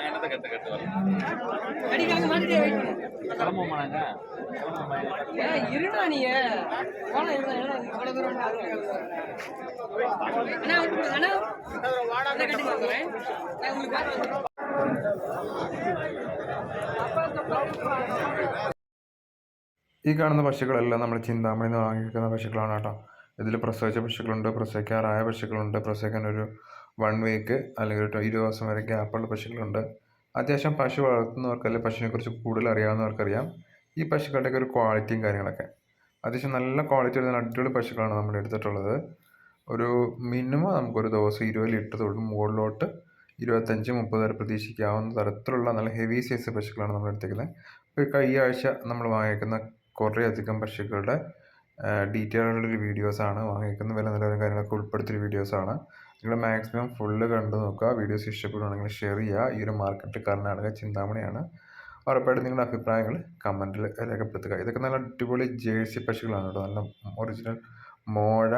என்னத்தை கட்டு கட்டு கிளம்புமாங்க இருடா நீ போன இருந்தா அண்ணா அண்ணா. வாடகை கட்டி அப்பா ഈ കാണുന്ന പശുക്കളെല്ലാം നമ്മൾ ചിന്താമണി നിന്ന് വാങ്ങിക്കുന്ന പശുക്കളാണ് കേട്ടോ. ഇതിൽ പ്രസവിച്ച പശുക്കളുണ്ട് പ്രസവിക്കാറായ പശുക്കളുണ്ട് പ്രസവിക്കാൻ ഒരു വൺ വീക്ക് അല്ലെങ്കിൽ ഒരു ഇരുപത് ദിവസം വരെ ഗ്യാപ്പുള്ള പശുക്കളുണ്ട്. അത്യാവശ്യം പശു വളർത്തുന്നവർക്ക് അല്ലെങ്കിൽ പശുവിനെക്കുറിച്ച് കൂടുതൽ അറിയാവുന്നവർക്കറിയാം ഈ പശുക്കളുടെയൊക്കെ ഒരു ക്വാളിറ്റിയും കാര്യങ്ങളൊക്കെ. അത്യാവശ്യം നല്ല ക്വാളിറ്റി ഉള്ള അടിപൊളി പശുക്കളാണ് നമ്മൾ എടുത്തിട്ടുള്ളത് ഒരു മിനിമം നമുക്കൊരു ദിവസം ഇരുപത് ലിറ്റർ തൊട്ട് മുകളിലോട്ട് ഇരുപത്തഞ്ച് മുപ്പത് വരെ പ്രതീക്ഷിക്കാവുന്ന തരത്തിലുള്ള നല്ല ഹെവി സൈസ് പശുക്കളാണ് നമ്മൾ എടുത്തേക്കുന്നത് ഇപ്പോൾ ഈ ആഴ്ച നമ്മൾ വാങ്ങിക്കുന്ന കുറേയധികം പക്ഷികളുടെ ഡീറ്റെയിൽ ആയിട്ടുള്ളൊരു വീഡിയോസാണ് വാങ്ങിക്കുന്ന വില നിലവാരം കാര്യങ്ങളൊക്കെ ഉൾപ്പെടുത്തിയ വീഡിയോസാണ്. നിങ്ങൾ മാക്സിമം ഫുള്ള് കണ്ടു നോക്കുക. വീഡിയോസ് ഇഷ്ടപ്പെടുകയാണെങ്കിൽ ഷെയർ ചെയ്യുക. ഈ ഒരു മാർക്കറ്റ് കർണാടക ചിന്താമണിയാണ്. ഉറപ്പായിട്ടും നിങ്ങളുടെ അഭിപ്രായങ്ങൾ കമന്റിൽ രേഖപ്പെടുത്തുക. ഇതൊക്കെ നല്ല അടിപൊളി ജേഴ്സി പശുക്കളാണ് കേട്ടോ. നല്ല ഒറിജിനൽ മോഴ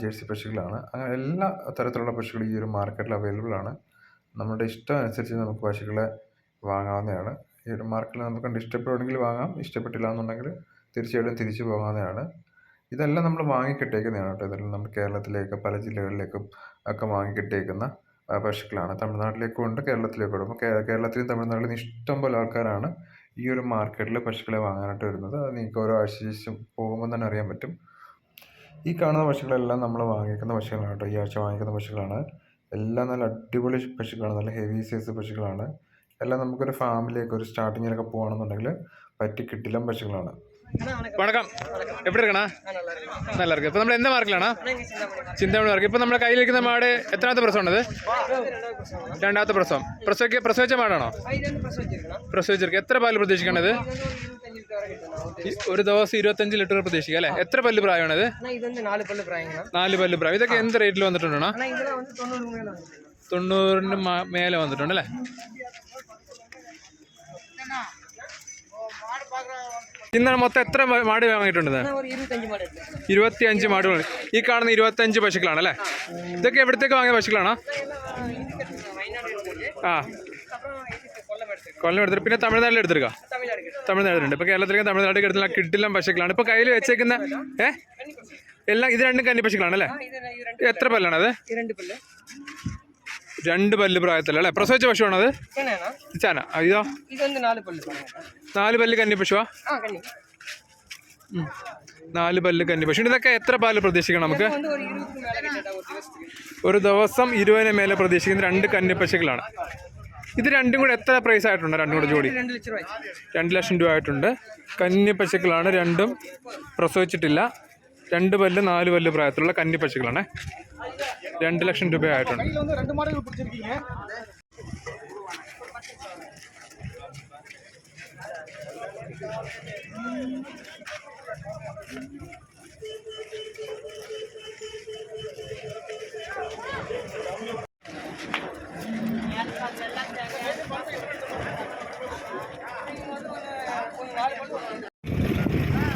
ജേഴ്സി പശുക്കളാണ് അങ്ങനെ എല്ലാ തരത്തിലുള്ള പക്ഷികളും ഈ ഒരു മാർക്കറ്റിൽ അവൈലബിൾ ആണ്. നമ്മുടെ ഇഷ്ടം അനുസരിച്ച് നമുക്ക് പശുക്കളെ വാങ്ങാവുന്നതാണ്. ഈ ഒരു മാർക്കറ്റിൽ നമുക്ക് കണ്ട് ഇഷ്ടപ്പെടുകയാണെങ്കിൽ വാങ്ങാം. ഇഷ്ടപ്പെട്ടില്ല എന്നുണ്ടെങ്കിൽ തീർച്ചയായിട്ടും തിരിച്ചു പോകാതെയാണ്. ഇതെല്ലാം നമ്മൾ വാങ്ങിക്കിട്ടേക്കുന്നതാണ് കേട്ടോ. ഇതെല്ലാം നമ്മൾ കേരളത്തിലേക്ക് പല ജില്ലകളിലേക്കും ഒക്കെ വാങ്ങിക്കിട്ടേക്കുന്ന പശുക്കളാണ് തമിഴ്നാട്ടിലേക്കും ഉണ്ട് കേരളത്തിലേക്കും ഉണ്ട്. അപ്പോൾ കേരളത്തിലും തമിഴ്നാട്ടിലും ഇഷ്ടം പോലെ ആൾക്കാരാണ് ഈ ഒരു മാർക്കറ്റിൽ പശുക്കളെ വാങ്ങാനായിട്ട് വരുന്നത്. അത് നിങ്ങൾക്ക് ഓരോ ആഴ്ച പോകുമ്പോൾ തന്നെ അറിയാൻ പറ്റും. ഈ കാണുന്ന പശുക്കളെല്ലാം നമ്മൾ വാങ്ങിക്കുന്ന പശുക്കളാണ് കേട്ടോ. ഈ ആഴ്ച വാങ്ങിക്കുന്ന പശുക്കളാണ് എല്ലാം നല്ല അടിപൊളി പശുക്കളാണ് നല്ല ഹെവി സൈസ് പശുക്കളാണ് എല്ലാം നമുക്കൊരു ഫാമിലിയൊക്കെ ഒരു സ്റ്റാർട്ടിങ്ങിലൊക്കെ പോകണമെന്നുണ്ടെങ്കിൽ പറ്റി കിട്ടില്ല പശുക്കളാണ് വണക്കം. എവിടെ ഇരിക്കണാ? നല്ല இருக்கு ഇപ്പൊ നമ്മൾ எந்த മാർക്കിലാണ്? ചിന്താമണി മാർക്ക്. ഇപ്പൊ നമ്മുടെ കയ്യിലിരിക്കുന്ന മാട് എത്രാമത്തെ പ്രസവമാണത്? രണ്ടാമത്തെ പ്രസവം. പ്രസവിക്ക പ്രസവിച്ച മാടാണോ പ്രസവിച്ചിരിക്കുക എത്ര പാൽ പ്രതീക്ഷിക്കണത്? ഒരു ദിവസം ഇരുപത്തഞ്ച് ലിറ്റർ പ്രതീക്ഷിക്കുക അല്ലേ? എത്ര പല്ല് പ്രായമാണത്? നാല് പല്ല് പ്രായം. ഇതൊക്കെ എന്ത് റേറ്റിൽ വന്നിട്ടുണ്ടോ തൊണ്ണൂറിന് മേലെ വന്നിട്ടുണ്ട് അല്ലേ? ഇന്നാണ് മൊത്തം എത്ര മാട് വാങ്ങിയിട്ടുണ്ട് ഇരുപത്തി അഞ്ച് മാടുകൾ. ഈ കാണുന്ന ഇരുപത്തി അഞ്ച് പശുക്കളാണ് അല്ലേ? ഇതൊക്കെ എവിടത്തേക്ക് വാങ്ങിയ പശുക്കളാണോ? ആ. കൊല്ലം എടുത്തിട്ട്. പിന്നെ തമിഴ്നാട്ടിൽ എടുത്തിരിക്കാം? തമിഴ്നാടുണ്ട് ഇപ്പൊ കേരളത്തിലേക്ക് തമിഴ്നാട്ടിൽ എടുത്തുള്ള കിട്ടില്ല പശുക്കളാണ്. ഇപ്പൊ കയ്യിൽ വെച്ചേക്കുന്ന ഏ? എല്ലാം ഇത് രണ്ടും കന്നി പശുക്കളാണ് അല്ലേ? എത്ര പല്ലാണ് അത്? രണ്ട് പല്ല് പ്രായത്തിലല്ലേ? പ്രസവിച്ച പശുവാണോ അത്? ചാന ഇതോ നാല് പല്ല് കന്നി പശുവാ? നാല് പല്ല് കന്നി പശു. ഇതൊക്കെ എത്ര പാൽ പ്രതീക്ഷിക്കണം നമുക്ക്? ഒരു ദിവസം ഇരുപതിന് മേലെ പ്രതീക്ഷിക്കുന്ന രണ്ട് കന്നിപ്പശുക്കളാണ് ഇത് രണ്ടും കൂടെ എത്ര പ്രൈസ് ആയിട്ടുണ്ട്? രണ്ടും കൂടെ ജോഡി. രണ്ട് ലക്ഷം രൂപ ആയിട്ടുണ്ട്. കന്നിപ്പശുക്കളാണ് രണ്ടും പ്രസവിച്ചിട്ടില്ല. രണ്ട് പല്ല് നാല് പല്ല് പ്രായത്തിലുള്ള കന്നിപ്പശുക്കളാണ് രണ്ട് ലക്ഷം രൂപ ആയിട്ടുണ്ട്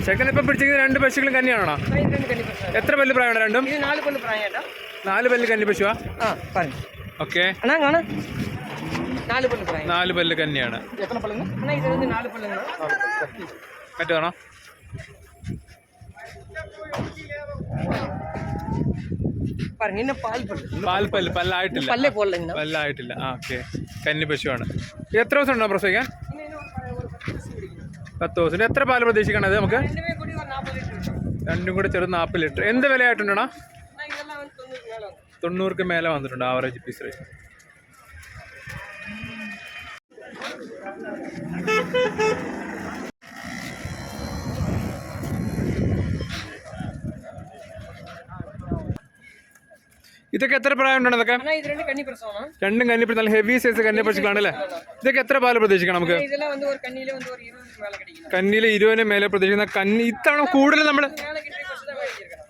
ചെക്കനിപ്പം പിടിച്ചിരിക്കുന്ന രണ്ട് പശുക്കളും കന്നെയാണോ? എത്ര പല്ല് പ്രായമാണ് രണ്ടും? നാല് പല്ല് പ്രായം നാല് പല്ല് കന്നി പശുവാ? ഓക്കെ. നാല് പല്ല് നാല് പല്ല് കന്നിയാണ് പറ്റുവാണോ പാൽപ്പല്ല് പല്ലായിട്ടില്ല. പല്ലായിട്ടില്ല. ആ ഓക്കെ. കന്നിപശുവാണേ എത്ര ദിവസം ഉണ്ടോ പ്രസവിക്കാൻ? പത്ത് ദിവസം. എത്ര പാൽ പ്രതീക്ഷിക്കണത് നമുക്ക്? രണ്ടും കൂടി ചെറുത് നാൽപ്പത് ലിറ്റർ. എന്ത് വിലയായിട്ടുണ്ടോ തൊണ്ണൂറിക്ക് മേലെ വന്നിട്ടുണ്ട് ആവറേജ് പീസ് റേറ്റ് ഇതൊക്കെ എത്ര പ്രായമുണ്ടാണ് ഇതൊക്കെ? രണ്ടും കന്നിപ്പുറം നല്ല ഹെവി സൈസ് കന്നിപ്പശുക്കളാണല്ലേ ഇതൊക്കെ എത്ര പാൽ പ്രതീക്ഷിക്കണം നമുക്ക്? കന്നിയിൽ ഇരുപതിന് മേലെ പ്രതീക്ഷിക്കുന്ന കന്നി ഇത്തവണ കൂടുതൽ നമ്മൾ?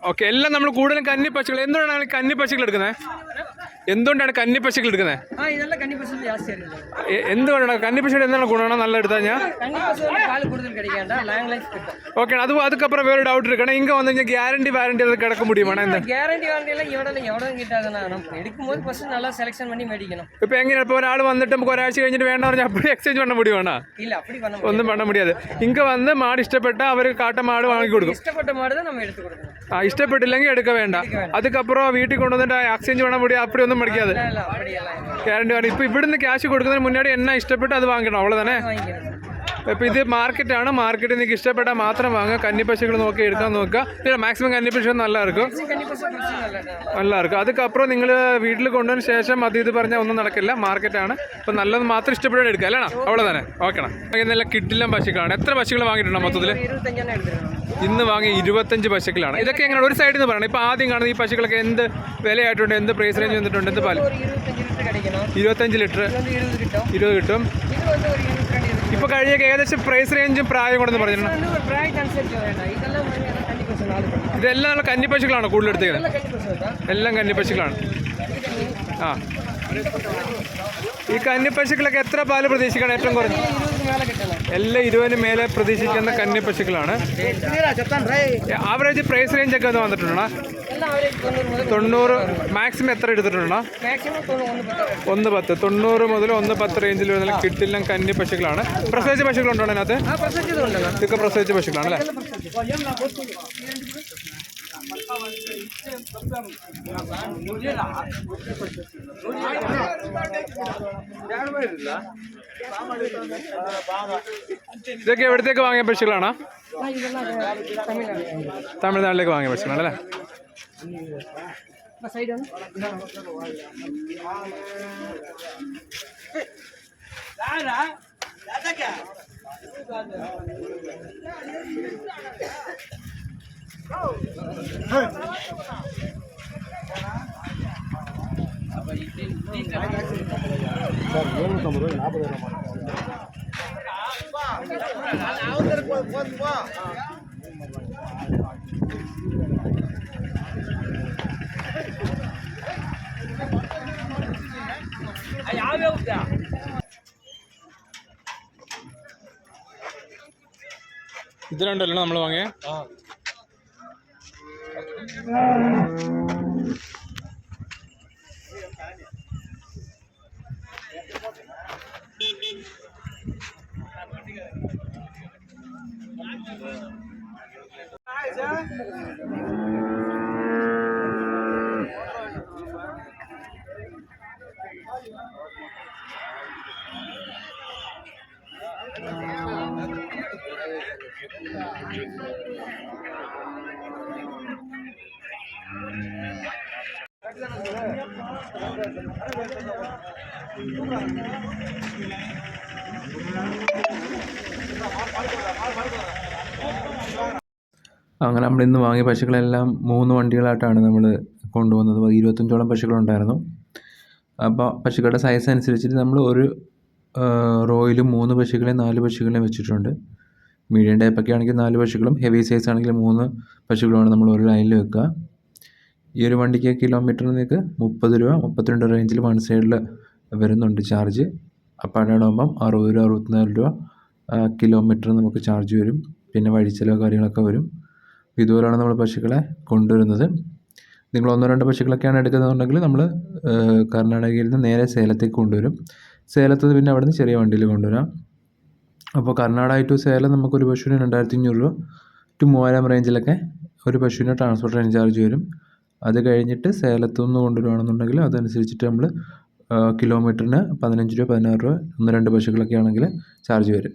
ഓക്കെ എല്ലാം നമ്മൾ കൂടുതലും കന്നി പശുക്കൾ എന്തുകൊണ്ടാണ് കന്നി പശുക്കൾ എടുക്കുന്നത്? എന്തുകൊണ്ടാണ് കന്നിപ്പശുക്കൾ എടുക്കുന്നത്? എന്തുകൊണ്ടാണ്? കന്നിപ്പശുടെ എന്താണ് ഗുണമാണോ? നല്ല എടുത്താൽ ഞാൻ? ഓക്കെ അത് അതുക്കപ്പുറം വേറെ ഡൗട്ട് എടുക്കണം ഇങ്ങനെ വന്നു കഴിഞ്ഞാൽ ഗ്യാരണ്ടി വാറണ്ടി അത് കിടക്ക മുടിയുമാണ് എന്താ? ഗ്യാരണ്ടി ഇപ്പൊ എങ്ങനെയാ? ഇപ്പൊ ഒരാൾ വന്നിട്ട് നമുക്ക് ഒരാഴ്ച കഴിഞ്ഞിട്ട് വേണ്ട പറഞ്ഞാൽ അപ്പോഴും എക്സ്ചേഞ്ച് പണ്ണ മുടി വേണ? ഒന്നും പണ്ണ മുടിയാതെ. ഇങ്ങ വന്ന് മാട് ഇഷ്ടപ്പെട്ട അവർ കാട്ട മാട് വാങ്ങി കൊടുക്കും. ഇഷ്ടപ്പെട്ട മാട് നമ്മൾ ആ ഇഷ്ടപ്പെട്ടില്ലെങ്കിൽ എടുക്ക വേണ്ട. അതുക്കപ്പുറം വീട്ടിൽ കൊണ്ടുവന്നിട്ട് എക്സ്ചേഞ്ച് പണ്ണ മുടി അപ്പഴൊന്നും ഒന്നും പഠിക്കാതെ ഗ്യാരണ്ടി വേണം ഇപ്പൊ ഇവിടുന്ന് ക്യാഷ് കൊടുക്കുന്നതിന് മുന്നേ എന്നാ ഇഷ്ടപ്പെട്ട് അത് വാങ്ങണം അവൾ തന്നെ. ഇപ്പം ഇത് മാർക്കറ്റാണ്. മാർക്കറ്റിൽ നിങ്ങൾക്ക് ഇഷ്ടപ്പെട്ടാൽ മാത്രം വാങ്ങുക. കന്നിപ്പശുകൾ നോക്കി എടുക്കാൻ നോക്കുക. പിന്നെ മാക്സിമം കന്നിപ്പശു നല്ലവർക്കും നല്ലവർക്കും അതുക്കപ്പുറം നിങ്ങൾ വീട്ടിൽ കൊണ്ടുവന്ന ശേഷം അത് ഇത് പറഞ്ഞാൽ ഒന്നും നടക്കില്ല. മാർക്കറ്റാണ്. അപ്പം നല്ലത് മാത്രം ഇഷ്ടപ്പെട്ടാൽ എടുക്കുക. അല്ലേ അവിടെ തന്നെ. ഓക്കെടാ നല്ല കിട്ടില്ല പശുക്കളാണ്. എത്ര പശുക്കൾ വാങ്ങിയിട്ടുണ്ടോ മൊത്തത്തിൽ ഇന്ന് വാങ്ങിയ ഇരുപത്തഞ്ച് പശുക്കളാണ്. ഇതൊക്കെ എങ്ങനെ ഒരു സൈഡിൽ നിന്ന് പറയണം. ഇപ്പം ആദ്യം കാണുന്ന ഈ പശുക്കളൊക്കെ എന്ത് വിലയായിട്ടുണ്ട്? എന്ത് പ്രൈസ് റേഞ്ച് വന്നിട്ടുണ്ട്? എന്ത് പാൽ? ഇരുപത്തഞ്ച് ലിറ്റർ ഇരുപത് കിട്ടും. ഇപ്പൊ കഴിഞ്ഞ ഏകദേശം പ്രൈസ് റേഞ്ചും പ്രായം കൊണ്ടെന്ന് പറഞ്ഞിരുന്നു. ഇതെല്ലാം നമ്മൾ കന്നിപ്പശുക്കളാണ് കൂടുതൽ എടുത്തത് എല്ലാം കന്നിപ്പശുക്കളാണ് ആ. ഈ കന്നിപ്പശുക്കളൊക്കെ എത്ര പാൽ പ്രതീക്ഷിക്കണം? ഏറ്റവും കുറഞ്ഞ? എല്ലാം ഇരുപതിന് മേലെ പ്രതീക്ഷിക്കുന്ന കന്നിപ്പശുക്കളാണ് ആവറേജ് പ്രൈസ് റേഞ്ച് ഒക്കെ വന്നിട്ടുണ്ടോ? തൊണ്ണൂറ്? മാക്സിമം എത്ര എടുത്തിട്ടുണ്ടോ? ഒന്ന് പത്ത്. തൊണ്ണൂറ് മുതൽ ഒന്ന് പത്ത് റേഞ്ചിൽ വരുന്ന കിട്ടില്ല കന്നി പശുക്കളാണ്. പ്രസവിച്ച പശുക്കളുണ്ടോ അതിനകത്ത്? ഇതൊക്കെ പ്രസവിച്ച പശുക്കളാണ് അല്ലേ? ഇതൊക്കെ എവിടത്തേക്ക് വാങ്ങിയ പശുക്കളാണോ? തമിഴ്നാട്ടിലേക്ക് വാങ്ങിയ പശുക്കളാണ് അല്ലേ? சைடு சார் எழுநூத்தம்பது ரூபாய் ഇത് രണ്ടല്ലോ നമ്മൾ വാങ്ങിയ? അങ്ങനെ നമ്മൾ ഇന്ന് വാങ്ങിയ പശുക്കളെല്ലാം മൂന്ന് വണ്ടികളായിട്ടാണ് നമ്മൾ കൊണ്ടുവന്നത്. ഇരുപത്തഞ്ചോളം പശുക്കളുണ്ടായിരുന്നു. അപ്പോൾ പശുക്കളുടെ സൈസ് അനുസരിച്ചിട്ട് നമ്മൾ ഒരു റോയിലും മൂന്ന് പശുക്കളെയും നാല് പശുക്കളെയും വെച്ചിട്ടുണ്ട്. മീഡിയം ടൈപ്പൊക്കെ ആണെങ്കിൽ നാല് പശുക്കളും ഹെവി സൈസ് ആണെങ്കിൽ മൂന്ന് പശുക്കളുമാണ് നമ്മൾ ഒരു ലൈനിൽ വെക്കുക. ഈ ഒരു വണ്ടിക്ക് നിങ്ങൾക്ക് മുപ്പത് രൂപ മുപ്പത്തിരണ്ട് റേഞ്ചിൽ വൺ സൈഡിൽ വരുന്നുണ്ട് ചാർജ് അപ്പോൾ അപ്പാടാകുമ്പം അറുപത് രൂപ അറുപത്തിനാല് രൂപ കിലോമീറ്റർ നമുക്ക് ചാർജ് വരും. പിന്നെ വഴിച്ചെലവ് കാര്യങ്ങളൊക്കെ വരും. ഇതുപോലെയാണ് നമ്മൾ പശുക്കളെ കൊണ്ടുവരുന്നത്. നിങ്ങൾ ഒന്നോ രണ്ടോ പശുക്കളൊക്കെയാണ് എടുക്കുന്നതെന്നുണ്ടെങ്കിൽ നമ്മൾ കർണാടകയിൽ നിന്ന് നേരെ സേലത്തേക്ക് കൊണ്ടുവരും. സേലത്ത് പിന്നെ അവിടെ നിന്ന് ചെറിയ വണ്ടിയിൽ കൊണ്ടുവരാം. അപ്പോൾ കർണാടക ടു സേലം നമുക്കൊരു പശുവിന് രണ്ടായിരത്തി അഞ്ഞൂറ് രൂപ ടു മൂവായിരം റേഞ്ചിലൊക്കെ ഒരു പശുവിന് ട്രാൻസ്പോർട്ടേഷൻ ചാർജ് വരും. അത് കഴിഞ്ഞിട്ട് സേലത്തു നിന്ന് അതനുസരിച്ചിട്ട് നമ്മൾ കിലോമീറ്ററിന് പതിനഞ്ച് രൂപ പതിനാറ് രൂപ ഒന്ന് രണ്ട് പശുക്കളൊക്കെ ആണെങ്കിൽ ചാർജ് വരും.